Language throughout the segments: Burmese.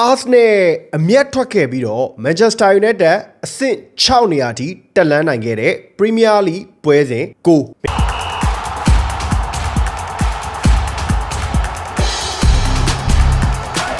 အာဆနယ်အမျက်ထွက်ခဲ့ပြီးတော့ Manchester United အဆင့်6နေရာထိတက်လန်းနိုင်ခဲ့တဲ့ Premier League ပွဲစဉ်ကို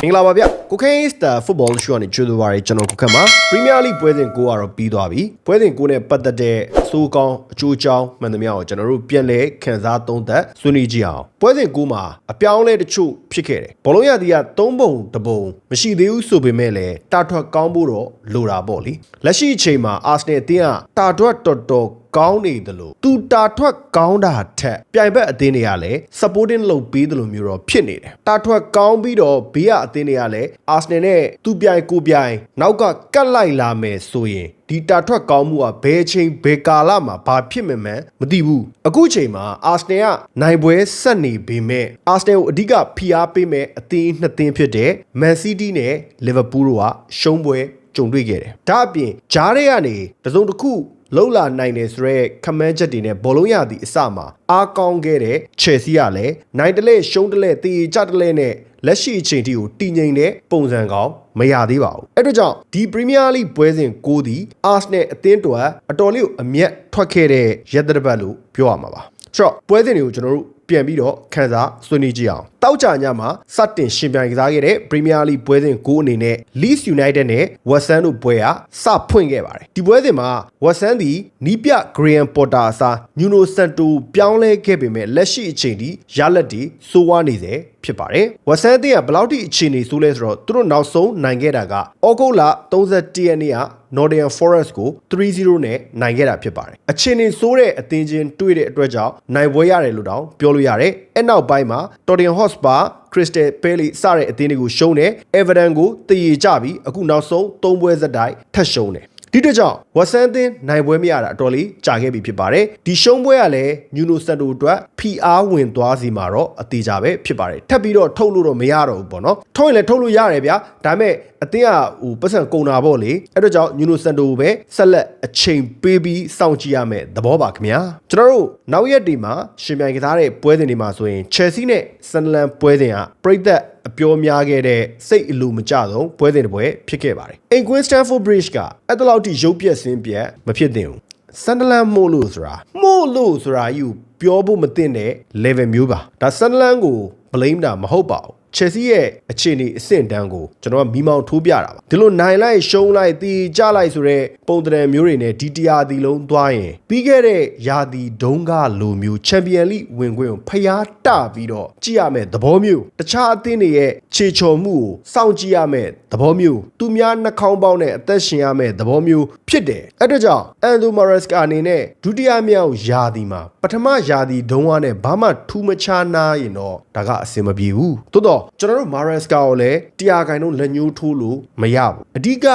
မင်္ဂလာပါဗျကိုခိန်းစတာဖုတ်ဘောရှုကနေကြိုးဆိုပါရကျွန်တော်ကိုခက်မှာပရီးမီးယားလိပွဲစဉ်ကိုကတော့ပြီးသွားပြီပွဲစဉ်ကိုနဲ့ပတ်သက်တဲ့အ ဆိုးကောင်းအကျိုးအကြောင်းမှန်သမျှကိုကျွန်တော်တို့ပြန်လဲခန်းစားသုံးသပ်ဆွေးနွေးကြည့်အောင်ပွဲစဉ်ကိုမှာအပြောင်းလဲတချို့ဖြစ်ခဲ့တယ်ဘောလုံးရသည်က၃ပုံတစ်ပုံမရှိသေးဘူးဆိုပေမဲ့လည်းတာထွက်ကောင်းဖို့တော့လိုတာပေါ့လीလက်ရှိအချိန်မှာအာဆနယ်အသင်းကတာထွက်တော်တော်ကောင်းနေတယ်လို့သူတာထွက်ကောင်းတာထက်ပြိုင်ဘက်အသင်းတွေကလည်း supporting လုပ်ပေးတယ်လို့မျိုးတော့ဖြစ်နေတယ်တာထွက်ကောင်းပြီးတော့ဘေးကအသင်းတွေကလည်း Arsenal နဲ့သူပြိုင်ကိုပြိုင်နောက်ကကတ်လိုက်လာမယ်ဆိုရင် ဒီတာထွက်ကောင်းမှုကဘယ်ချိန်ဘယ်ကာလမှာဘာဖြစ်မှန်းမသိဘူးအခုချိန်မှာ Arsenal ကနိုင်ပွဲဆက်နေပေမဲ့ Arsenal ကိုအဓိကဖိအားပေးမဲ့အသင်းနှစ်သင်းဖြစ်တဲ့ Man City နဲ့ Liverpool တို့ကရှုံးပွဲကြုံတွေ့ခဲ့တယ်ဒါအပြင်ဂျားတွေကနေတစုံတစ်ခုလှုပ်လာနိုင်တယ်ဆိုတော့ခမန်းချက်တွေနဲ့ဘောလုံးရသည့်အစမှာအားကောင်းခဲ့တဲ့ Chelsea ကလည်းနိုင်တလဲရှုံးတလဲတည်ကြတလဲနဲ့ လက်ရှိအချိန်ထိကိုတည်ငြိမ်တဲ့ပုံစံကောင်းမရသေးပါဘူးအဲ့ဒါကြောင့်ဒီ Premier League ပွဲစဉ်6ဒီ Arsenal အသင်းတော်အတော်လေးကိုအမျက်ထွက်ခဲ့တဲ့ရက်သက်ပတ်လို့ပြောရမှာပါဆိုတော့ပွဲစဉ်တွေကိုကျွန်တော်တို့ပြန်ပြီးတော့ခန်းစားဆွေးနွေးကြည့်အောင်တောက်ကြညမှာစတင်ရှင်ပြိုင်ကစားခဲ့တဲ့ Premier League ပွဲစဉ်9အနေနဲ့ Leeds United နဲ့ West Ham တို့ပွဲဟာစဖွင့်ခဲ့ပါတယ်ဒီပွဲစဉ်မှာ West Ham သည်နီးပြ Graham Potter အစား Nuno Santo ပြောင်းလဲခဲ့ပေမဲ့လက်ရှိအချိန်ထိရလက်တီစိုးဝါးနေစေ ဖြစ်ပါတယ်။ဝက်ဆန်အသင်းကဘယ်လောက်ထိအခြေအနေဆိုးလဲဆိုတော့သူတို့နောက်ဆုံးနိုင်ခဲ့တာကဩဂုတ်လ31ရက်နေ့က Nottingham Forest ကို3-0နဲ့နိုင်ခဲ့တာဖြစ်ပါတယ်။အခြေအနေဆိုးတဲ့အသင်းချင်းတွေ့တဲ့အတွက်ကြောင့်နိုင်ပွဲရတယ်လို့တောင်ပြောလို့ရတယ်။အဲ့နောက်ပိုင်းမှာ Tottenham Hotspur Crystal Palace စတဲ့အသင်းတွေကိုရှုံးတယ်။ Everton ကိုတည်ရကြပြီးအခုနောက်ဆုံး၃ပွဲဆက်တိုက်ထပ်ရှုံးတယ်။ ဒီအတွက်ကြောင့်ဝက်ဆန်သင်းနိုင်ပွဲမရတာအတော်လေးကြာခဲ့ပြီဖြစ်ပါတယ်ဒီရှုံးပွဲကလည်းညူနိုစက်တိုအတွက် PR ဝင်သွားစီမှာတော့အသေးကြပဲဖြစ်ပါတယ်ထပ်ပြီးတော့ထုတ်လို့တော့မရတော့ဘူးပေါ့နော်ထုတ်ရင်လည်းထုတ်လို့ရတယ်ဗျာဒါပေမဲ့ အသင်းကဟိုပတ်စံကုန်တာပေါ့လေအဲ့တော့ကြောင့်ညူနိုစက်တိုကိုပဲဆက်လက်အချိန်ပေးပြီးစောင့်ကြည့်ရမယ်သဘောပါခင်ဗျာကျွန်တော်တို့နောက်ရက်ဒီမှာရှင်ပြိုင်ကစားတဲ့ပွဲစဉ်တွေမှာဆိုရင် Chelsea နဲ့ Sunderland ပွဲစဉ်ကပြိသက်အပြောများခဲ့တဲ့စိတ်အလိုမကျဆုံးပွဲစဉ်တစ်ပွဲဖြစ်ခဲ့ပါတယ်။ England Stamford Bridge ကအဲ့တလောက်ထိရုပ်ပြက်ဆင်းပြက်မဖြစ်သင့်ဘူး။ Sunderland မို့လို့ဆိုတာမို့လို့ဆိုတာယူပြောဖို့မသင့်တဲ့ level မျိုးပါ။ဒါ Sunderland ကို blame တာမဟုတ်ပါဘူး။ Chelsea ရဲ့အခြေအနေအဆင့်တန်းကိုကျွန်တော်ကမိမောင်းထိုးပြတာပါဒီလိုနိုင်လိုက်ရှုံးလိုက်တီးကြလိုက်ဆိုတဲ့ပုံတံမျိုးတွေနဲ့ဒီတရားဒီလုံးသွားရင်ပြီးခဲ့တဲ့ယာတီဒုံးကလိုမျိုးချန်ပီယံလိဝင်ခွင့်ကိုဖျားတပြီးတော့ကြည့်ရမယ်သဘောမျိုးတခြားအသင်းတွေရဲ့ခြေချော်မှုကိုစောင့်ကြည့်ရမယ်သဘောမျိုးသူများနှာခေါင်းပေါက်နဲ့အသက်ရှင်ရမယ်သဘောမျိုးဖြစ်တယ်အဲ့ဒါကြောင့်အန်ဒိုမာရက်စကာအနေနဲ့ဒုတိယမြောက်ယာတီမှာပထမယာတီဒုံးဝါနဲ့ဘာမှထူးမခြားနာရင်တော့ဒါကအဆင်မပြေဘူးသို့တော့ကျွန်တော်တို့မာရက်စကာကိုလည်းတရားခိုင်တော့လက်ညှိုးထိုးလို့မရဘူးအဓိက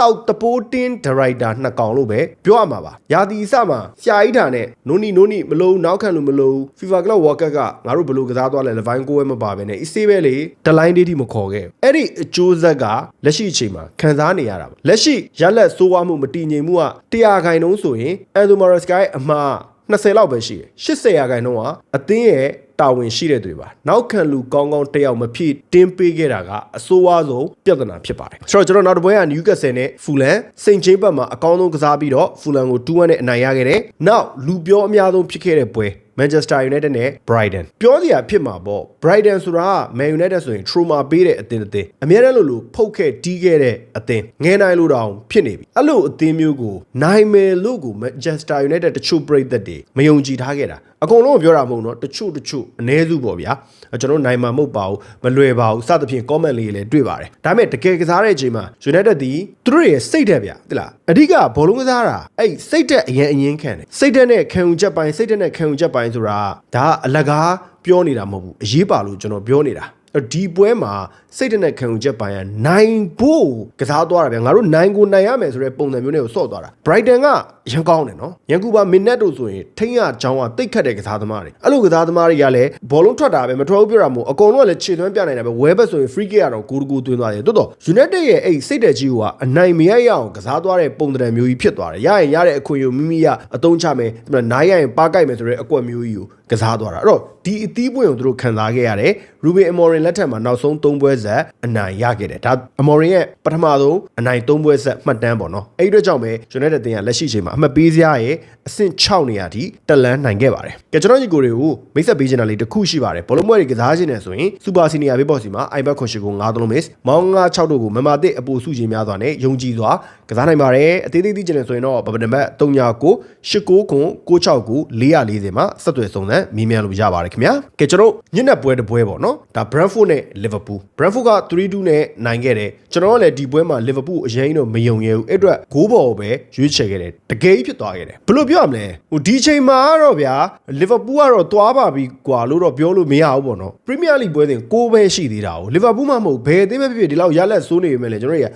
တောက်တပိုးတင်းဒါရိုက်တာနှစ်ကောင်လို့ပဲပြောရမှာပါယာတီအစမှာဆရာကြီးတာနဲ့နိုနီနိုနီမလို့နောက်ခံလို့မလို့ FIFA Club World Cup ကငါတို့ဘယ်လိုကစားသွားလဲလဗိုင်းကိုဝဲမပါပဲနဲ့အစ်စေးပဲလေဒလိုင်းဒေးတီမခေါ်ခဲ့အဲ့ဒီအကျိုးဆက်ကလက်ရှိအချိန်မှာခံစားနေရတာပါလက်ရှိရလက်စိုးဝါမှုမတည်ငြိမ်မှုကတရားခိုင်နှုံးဆိုရင်အန်ဒိုမာရက်စကိုင်းအမှား20လောက်ပဲရှိတယ်80ရာခိုင်နှုန်းကအသင်းရဲ့ တာဝန်ရှိတဲ့သူတွေပါနောက်ခံလူကောင်းကောင်းတစ်ယောက်မဖြစ်တင်းပေးခဲ့တာကအဆိုးဝါးဆုံးပြဿနာဖြစ်ပါတယ်ဆိုတော့ကျွန်တော်နောက်တစ်ပွဲကနယူကက်ဆယ်နဲ့ဖူလန်စိန်ချင်းဘက်မှာအကောင်းဆုံးကစားပြီးတော့ဖူလန်ကို2-1နဲ့အနိုင်ရခဲ့တယ်နောက်လူပြောအများဆုံးဖြစ်ခဲ့တဲ့ပွဲ Manchester United နဲ့ Brighton ပြောစရာဖြစ်မှာပေါ့ Brighton ဆိုတာက Man United ဆိုရင် trauma ပေးတဲ့အသင်းအသင်းအများနဲ့လို့လို့ဖုတ်ခဲ့တီးခဲ့တဲ့အသင်းငယ်နိုင်လို့တောင်ဖြစ်နေပြီအဲ့လိုအသင်းမျိုးကိုနိုင်မယ်လို့ကို Manchester United တချို့ပြည်သက်တွေမယုံကြည်ထားခဲ့တာ အကုန်လုံးပြောတာမဟုတ်တော့တချို့တချို့အ ਨੇ စုပေါ့ဗျာကျွန်တော်နိုင်မှာမဟုတ်ပါဘူးမလွယ်ပါဘူးစသဖြင့် comment လေးလည်းတွေ့ပါတယ်ဒါပေမဲ့တကယ်ကစားတဲ့အချိန်မှာ United ဒီသူတို့ရဲ့စိတ်တက်ဗျာတိလားအဓိကဘောလုံးကစားတာအဲ့စိတ်တက်အရင်အရင်ခံတယ်စိတ်တက်နဲ့ခံယူချက်ပိုင်းစိတ်တက်နဲ့ခံယူချက်ပိုင်းဆိုတာဒါကအလကားပြောနေတာမဟုတ်ဘူးအရေးပါလို့ကျွန်တော်ပြောနေတာ ဒီပွဲမှာစိတ်တနဲ့ခံယူချက်ပိုင်းကနိုင်ဖို့ကစားသွားတာဗျာငါတို့နိုင်ကိုနိုင်ရမယ်ဆိုတဲ့ပုံစံမျိုးနဲ့ကိုဆော့သွားတာ Brighton ကရန်ကောင်းတယ်နော်ရန်ကူပါမင်နက်တို့ဆိုရင်ထိန်းရချောင်းကတိတ်ခတ်တဲ့ကစားသမားတွေအဲ့လိုကစားသမားတွေကလည်းဘောလုံးထွက်တာပဲမထွက်ဘူးပြောတာမဟုတ်အကုန်လုံးကလည်းခြေသွင်းပြနိုင်တာပဲဝဲဘက်ဆိုရင် free kick ကတော့ဂိုးတကူသွင်းသွားတယ်တိုးတော့ United ရဲ့အဲ့စိတ်တက်ကြီးကအနိုင်မရရအောင်ကစားသွားတဲ့ပုံစံမျိုးကြီးဖြစ်သွားတယ်ရရင်ရတဲ့အခွင့်အရေးမိမိရအသုံးချမယ်ဒီမှာနိုင်ရရင်ပါကိုက်မယ်ဆိုတဲ့အကွက်မျိုးကြီးကိုကစားသွားတာအဲ့တော့ဒီအသီးပွင့်ကိုသူတို့ခံစားခဲ့ရတယ်ရူဘင်အမော်ရင််လက်ထက်မှာနောက်ဆုံး3ပွဲဆက်အနိုင်ရခဲ့တယ်ဒါအမော်ရင်ရဲ့ပထမဆုံးအနိုင်3ပွဲဆက်မှတ်တမ်းပေါ့နော်အဲ့ဒီအတွက်ကြောင့်ပဲ United တင်ကလက်ရှိချိန်မှာအမှတ်ပေးစရာရဲ့အဆင့်6နေရာထိတက်လန်းနိုင်ခဲ့ပါတယ်ကဲကျွန်တော်ညီကိုတွေကိုမိတ်ဆက်ပေးချင်တာလေးတစ်ခုရှိပါတယ်ဘောလုံးပွဲတွေကစားခြင်းနဲ့ဆိုရင်စူပါစီနီယာဘေးဘော့စီမှာ iPad ခွန်ရှိကို9သလုံး miss မောင်း9 6တို့ကိုမမသစ်အပူစုခြင်းများစွာနဲ့ယုံကြည်စွာကစားနိုင်ပါတယ်အသေးသေးသိချင်တယ်ဆိုရင်တော့ဘဘနံပါတ်39 89ခွန်96 440မှာဆက်သွယ်စုံစမ်းမြင်မြန်လို့ရပါတယ်ခင်ဗျာကဲကျွန်တော်ညနေပွဲတစ်ပွဲပေါ့နော်ဒါ Brentford နဲ့ Liverpool Brentford က3-2နဲ့နိုင်ခဲ့တယ်ကျွန်တော်ကလည်းဒီပွဲမှာ Liverpool အရင်တော့မယုံရဲဘူးအဲ့အတွက်ဂိုးဘော်ပဲရွေးချယ်ခဲ့တယ်တကယ်ဖြစ်သွားခဲ့တယ်ဘယ်လိုပြောရမလဲဟိုဒီချိန်မှာတော့ဗျာ Liverpool ကတော့သွားပါပြီကွာလို့တော့ပြောလို့မရဘူးပေါ့နော် Premier League ပွဲစဉ်ကိုပဲရှိသေးတာကို Liverpool မှမဟုတ်ဘယ်အသင်းပဲဖြစ်ဖြစ်ဒီလောက်ရလက်စိုးနေပြီမဲ့လေကျွန်တော်တို့က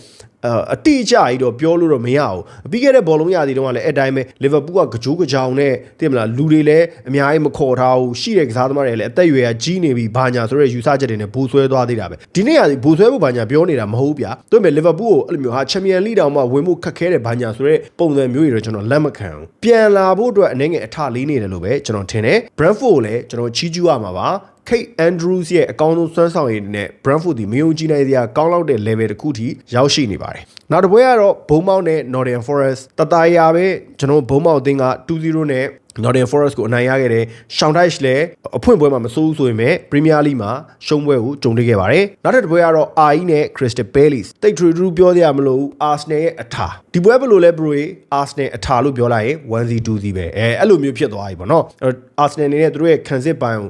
အတိအကျကြီးတော့ပြောလို့တော့မရဘူးပြီးခဲ့တဲ့ဘောလုံးရာသီတုန်းကလည်းအဲ့တိုင်းပဲလီဗာပူးကကြိုးကြောင်နဲ့သိမလားလူတွေလည်းအများကြီးမခေါ်ထားဘူးရှိတဲ့ကစားသမားတွေလည်းအသက်အရွယ်ကကြီးနေပြီဘာညာဆိုတဲ့ယူဆချက်တွေနဲ့ဘူဆွဲသွားသေးတာပဲဒီနေ့ကဘူဆွဲဖို့ဘာညာပြောနေတာမဟုတ်ဗျာတို့မဲ့လီဗာပူးကိုအဲ့လိုမျိုးဟာချန်ပီယံလိတောင်မှဝင်မှုခက်ခဲတဲ့ဘာညာဆိုတဲ့ပုံစံမျိုးတွေတော့ကျွန်တော်လက်မခံဘူးပြန်လာဖို့အတွက်အနေငယ်အထလေးနေတယ်လို့ပဲကျွန်တော်ထင်တယ် Brentford ကိုလည်းကျွန်တော်ချီးကျူးရမှာပါ Kate Andrews ရဲ့အကောင်းဆုံးစွမ်းဆောင်ရည်နဲ့ Brentford ဒီမယုံကြည်နိုင်စရာကောင်းလောက်တဲ့ level တစ်ခုထိရောက်ရှိနေပါတယ်။နောက်တစ်ပွဲကတော့ဘုံမောက်နဲ့ Nottingham Forest တတရာပဲကျွန်တော်ဘုံမောက်အသင်းက2-0နဲ့ Nottingham Forest ကိုအနိုင်ရခဲ့တယ်။ Sean Dyche လည်းအဖွင့်ပွဲမှာမဆိုးဘူးဆိုရင်ပဲ Premier League မှာရှုံးပွဲကိုကြုံတွေ့ခဲ့ပါတယ်။နောက်တစ်ပွဲကတော့ RE နဲ့ Crystal Palace တိတ်ထူထူပြောရမလို့ Arsenal ရဲ့အထာဒီပွဲဘယ်လိုလဲ bro Arsenal အထာလို့ပြောလိုက်ရင် 1-0 2-0ပဲအဲအဲ့လိုမျိုးဖြစ်သွားပြီပေါ့နော်။ Arsenal အနေနဲ့သူတို့ရဲ့ခံစစ်ပိုင်းကို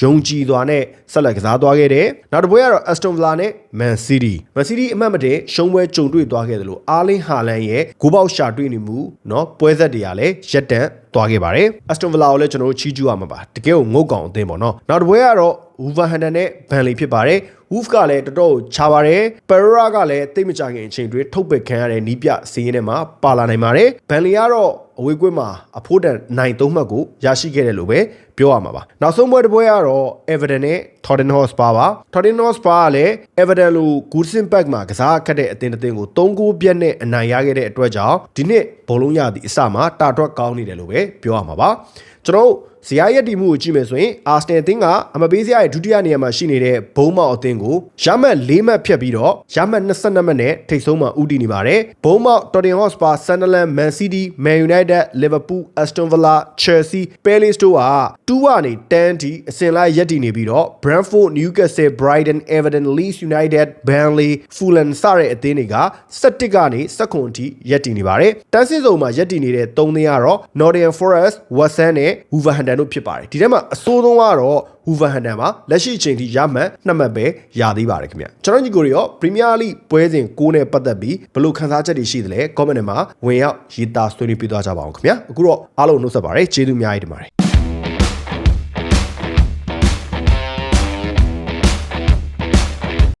ယုံကြည်စွာနဲ့ဆက်လက်ကစားသွားခဲ့တယ်။နောက်တစ်ပွဲကတော့ Aston Villa နဲ့ Man City Man City အမှတ်မတင်ရှုံးပွဲကြုံတွေ့သွားခဲ့တယ်လို့ Erling Haaland ရဲ့ဂိုးပေါက်ရှာတွေ့နေမှုเนาะပွဲဆက်တွေကလည်းရက်တန့် သွားခဲ့ပါတယ်။ Aston Villa ကိုလည်းကျွန်တော်တို့ချီးကျူးရမှာပါ။တကယ်ကိုငုတ်ကောင်အသင်းပေါ့နော်။နောက်တစ်ပွဲကတော့ Wolverhampton နဲ့ Burnley ဖြစ်ပါတယ်။ Wolf ကလည်းတော်တော်ချပါတယ်။ Pereira ကလည်းတိတ်မကြခင်အချိန်တွေထုတ်ပစ်ခံရတဲ့နီးပြစီးရင်ထဲမှာပါလာနိုင်ပါတယ်။ Burnley ကတော့အဝေးကွင်းမှာအဖိုးတန်နိုင်သုံးမှတ်ကိုရရှိခဲ့တယ်လို့ပဲပြောရမှာပါနောက်ဆုံးပွဲတစ်ပွဲကတော့ Everton နဲ့ Tottenham Hotspur ပါ Tottenham Hotspur ကလည်း Everton လို Goodison Park မှာကစားခတ်တဲ့အသင်းတစ်သင်းကို3ဂိုးပြတ်နဲ့အနိုင်ရခဲ့တဲ့အတွက်ကြောင့်ဒီနှစ်ဘောလုံးရသည့်အစမှာတာထွက်ကောင်းနေတယ်လို့ပဲပြောရမှာပါကျွန်တော်တို့ ဇယားရက်တီမှုကိုကြည့်မယ်ဆိုရင်အာစနယ်အသင်းကအမပေးစရာရဲ့ဒုတိယနေရာမှာရှိနေတဲ့ဘုံမောက်အသင်းကိုရမှတ်၄မှတ်ဖြတ်ပြီးတော့ရမှတ်22မှတ်နဲ့ထိပ်ဆုံးမှာဦးတည်နေပါတယ်ဘုံမောက် Tottenham Hotspur Sunderland Man City Man United Liverpool Aston Villa Chelsea Palace တို့က2ကနေ10ထိအစဉ်လိုက်ရက်တည်နေပြီးတော့ Brentford Newcastle Brighton Everton Leeds United Burnley Fulham စတဲ့အသင်းတွေက17ကနေ19ထိရက်တည်နေပါတယ်တန်းစစ်စုံမှာရက်တည်နေတဲ့3သင်းကတော့ Nottingham Forest West Ham နဲ့ Wolverhampton တို့ဖြစ်ပါတယ်ဒီထဲမှာအဆိုးဆုံးကတော့ Wolverhampton ပါလက်ရှိအချိန်ထိရမှတ်နှစ်မှတ်ပဲရသေးပါတယ်ခင်ဗျကျွန်တော်ညီကိုတွေရော Premier League ပွဲစဉ်6နဲ့ပတ်သက်ပြီးဘယ်လိုခန်းစားချက်တွေရှိသလဲ comment ထဲမှာဝင်ရောက်ရေးသားဆွေးနွေးပြသွားကြပါအောင်ခင်ဗျအခုတော့အားလုံးနှုတ်ဆက်ပါတယ်ကျေးဇူးအများကြီးတင်ပါတယ်